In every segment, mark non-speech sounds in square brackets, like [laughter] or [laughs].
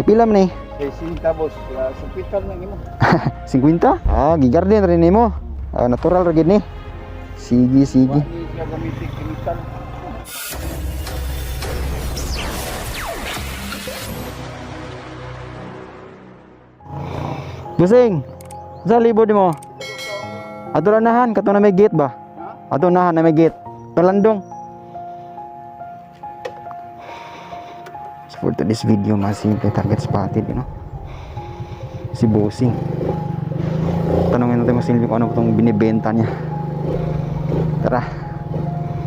Pagpila man eh. Kay sinta boss, la hospital na imo. 50? Ah, gigarden rin nimo. Ah, natural ra gid ni. Sige, sige. Busing. Sa libod mo. Ato nahan kato na may gate ba? Ato nahan na may gate. Talandong. For today's video, masing kay target spotted, you know. Si Busing. Tanungin natin mo Silvi kung ano itong binibenta niya. Tara.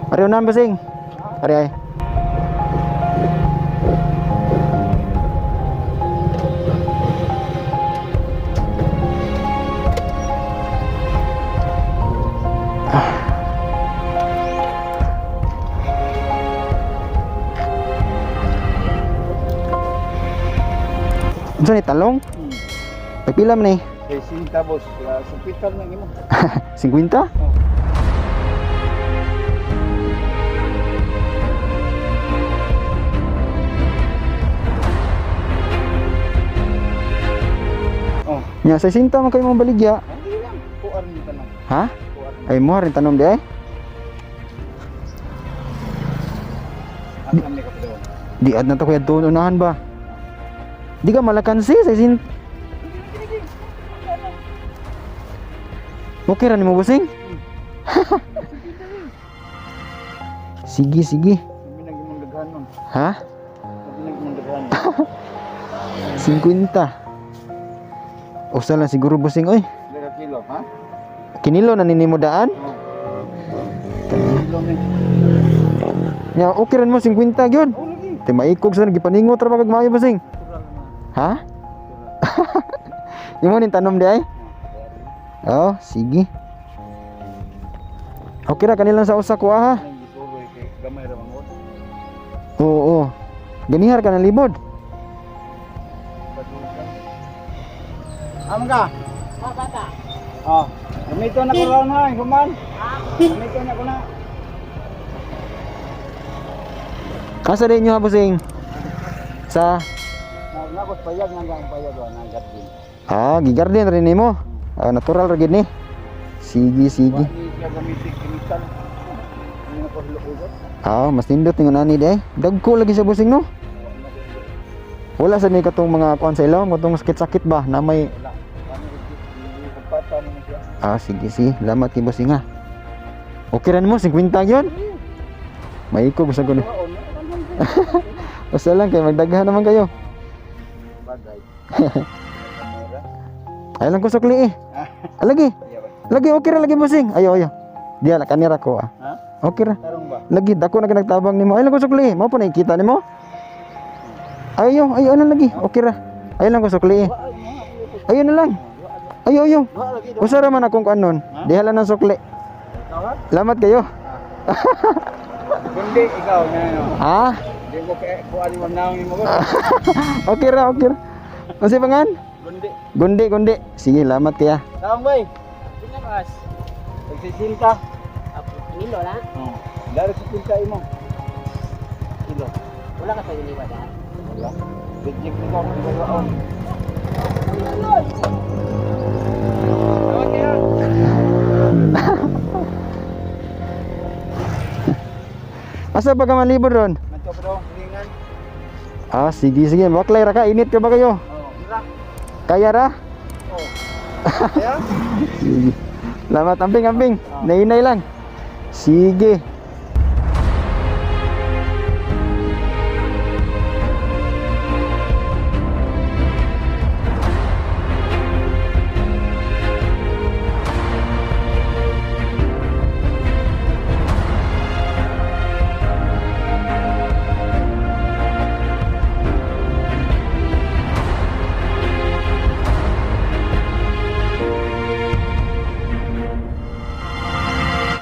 Pare unahan, Busing. Pare Unsa ni talong? Hmm. Pagpila man eh. Kay sinta boss, la hospital na imo. [laughs] 50? Oh, Nya sa sinta man kayo mong baligya. Ha? Ay mo rin tanom di ay. Ni kapatid? Di ad na to kuya doon unahan ba? Di ka malakansi sa sin. Okay ra nimo busing? [laughs] sige sige. Ha? Sabi nang imong daghanon. 50. Usa lang siguro busing oy. Kilo, ha? Kinilo na ninimo daan? Oh. Kilo ni. Nya okay rin mo 50 gyud. Te maikog sa gipaningot ra pag maayo busing. Natural naman. Ha? [laughs] Imo nin tanom di ay? Oh, sige. Okay ra kanilang sa usa ko ha. Oo, oo. Ganihar ka ng libod. Am ka? Bata. Oh, gamito na ko raw na, human. Gamito na ko na. Asa din nyo ha, busing? Sa... Nagnabot payag nga ang payag wa nagat din. Ah, gigarden rin nimo. Ah, natural ra gid ni. Sige, sige. Ko? Ah, mas nindot ningon ani di ay. Dagko lagi sa busing no. Wala sa ni katong mga kuan sa ilaw, katong sakit-sakit ba na may. Ah, sige, sige. Lamat kay busing ha. Okay rin mo 50 gyud. Maikog sa kuno. Waon na naman. [laughs] Basta lang kay magdaghan naman kayo. [laughs] Ay lang ko sukli eh. Ah, lagi. Lagi okay ra lagi busing. Ayo ayo. Diya na kanira ko ah. Ha? Okay ra. Lagi dako na nagtabang nimo. Ay lang ko sukli. Mao pa nakikita nimo. Ayo, ayo na lagi. Okay ra. Ay lang ko sukli. eh. Ayo. Na lang. Ayo ayo. Usa ra man akong kanon. Ha? Diha lang ng sukli. Lamat kayo. Kundi ikaw na no. Ha? Di ko kuan mo naong imo ko. Okay ra, okay ra. Kasi pangan? Kundi. Gundi, gundi. Sige, lamat kaya. Tawag bay. Pinakas. Pagsisinta. Nilo na? Oh. Dari sa pinta imo. Kilo. Wala ka sa iniwan ha? Wala. Reject nito pagkaon. Tawag kaya. Asa ba ka malibod ron? Nanto pa daw, hilingan. Ah, sige, sige. Maklay ra ka. Init ka ba kayo? Mira. Kaya ra? Oh. [laughs] Kaya? Sige. Lamat, amping, amping. Nainay lang. Sige.